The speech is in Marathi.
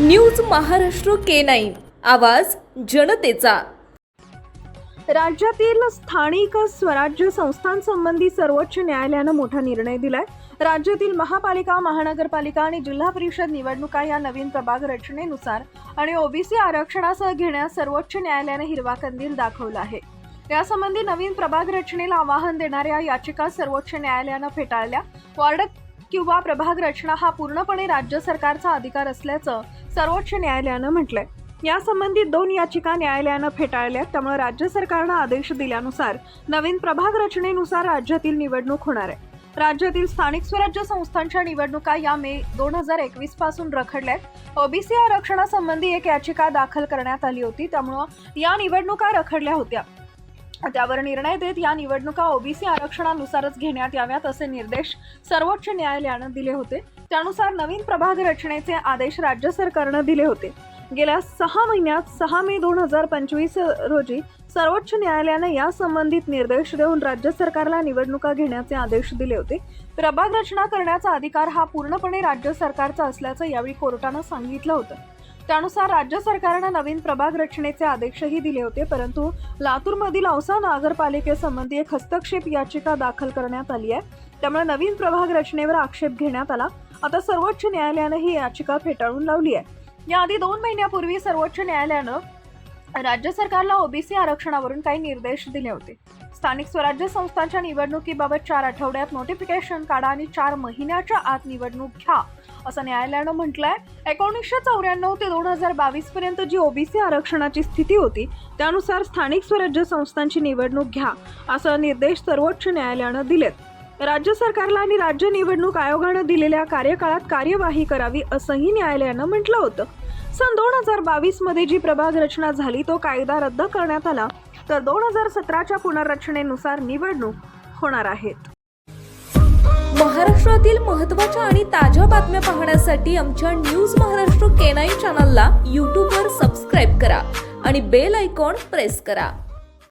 News Maharashtra K nine. आवाज जनतेचा. राज्यातील स्थानिक स्वराज्य संस्थांसंबंधी सर्वोच्च न्यायालयानं मोठा निर्णय दिलाय. राज्यातील महापालिका महानगरपालिका आणि जिल्हा परिषद निवडणुका या नवीन प्रभाग रचनेनुसार आणि ओबीसी आरक्षणासह घेण्यास सर्वोच्च न्यायालयाने हिरवा कंदील दाखवला आहे. यासंबंधी नवीन प्रभाग रचनेला आवाहन देणाऱ्या याचिका सर्वोच्च न्यायालयानं फेटाळल्या. वॉर्ड किंवा प्रभाग रचना हा पूर्णपणे राज्य सरकारचा अधिकार असल्याचं सर्वोच्च न्यायालयानं म्हटलंय. यासंबंधित दोन याचिका न्यायालयानं फेटाळल्या त्यामुळे राज्य सरकारनं आदेश दिल्यानुसार नवीन प्रभाग रचनेनुसार राज्यातील निवडणूक होणार आहे. राज्यातील स्थानिक स्वराज्य संस्थांच्या निवडणुका या मे दोन हजार एकवीसपासून रखडल्यात. ओबीसी आरक्षणासंबंधी एक याचिका दाखल करण्यात आली होती त्यामुळं या निवडणुका रखडल्या होत्या. त्यावर निर्णय देत या निवडणुका ओबीसी आरक्षणानुसारच घेण्यात याव्यात असे निर्देश सर्वोच्च न्यायालयानं दिले होते. त्यानुसार नवीन प्रभाग रचनेचे आदेश राज्य सरकारनं दिले होते. गेल्या सहा महिन्यात सहा मे दोन हजार पंचवीस रोजी सर्वोच्च न्यायालयानं या संबंधित निर्देश देऊन राज्य सरकारला निवडणुका घेण्याचे आदेश दिले होते. प्रभाग रचना करण्याचा अधिकार हा पूर्णपणे राज्य सरकारचा असल्याचं यावेळी कोर्टानं सांगितलं होतं. त्यानुसार राज्य सरकारनं नवीन प्रभाग रचनेचे आदेशही दिले होते परंतु लातूरमधील औसा नगरपालिकेसंबंधी एक हस्तक्षेप याचिका दाखल करण्यात आली आहे. त्यामुळे नवीन प्रभाग रचनेवर आक्षेप घेण्यात आला. आता सर्वोच्च न्यायालयानं ही याचिका फेटाळून लावली आहे. याआधी दोन महिन्यापूर्वी सर्वोच्च न्यायालयानं राज्य सरकारला ओबीसी आरक्षणावरून काही निर्देश दिले होते. स्थानिक स्वराज्य संस्थांच्या निवडणुकीबाबत चार आठवड्यात नोटिफिकेशन काढा आणि चार महिन्याच्या आत निवडणूक घ्या असं न्यायालयानं म्हटलंय. एकोणीसशे चौऱ्याण्णव ते दोन हजार बावीस पर्यंत जी ओबीसी आरक्षणाची स्थिती होती त्यानुसार स्थानिक स्वराज्य संस्थांची निवडणूक घ्या असं निर्देश सर्वोच्च न्यायालयानं दिलेत. राज्य सरकारला आणि राज्य निवडणूक आयोगानं दिलेल्या कार्यकाळात कार्यवाही करावी असंही न्यायालयानं म्हटलं होतं. सन दोन हजार बावीसमध्ये जी प्रभाग रचना झाली तो कायदा रद्द करण्यात आला. तर दोन हजार सतराच्या पुनर्रचनेनुसार निवडणूक होणार आहेत. महाराष्ट्रातील महत्त्वाच्या आणि ताज्या बातम्या पाहण्यासाठी आमच्या न्यूज महाराष्ट्र केनाई चॅनलला यूट्यूबवर सबस्क्राईब करा आणि बेल आयकॉन प्रेस करा.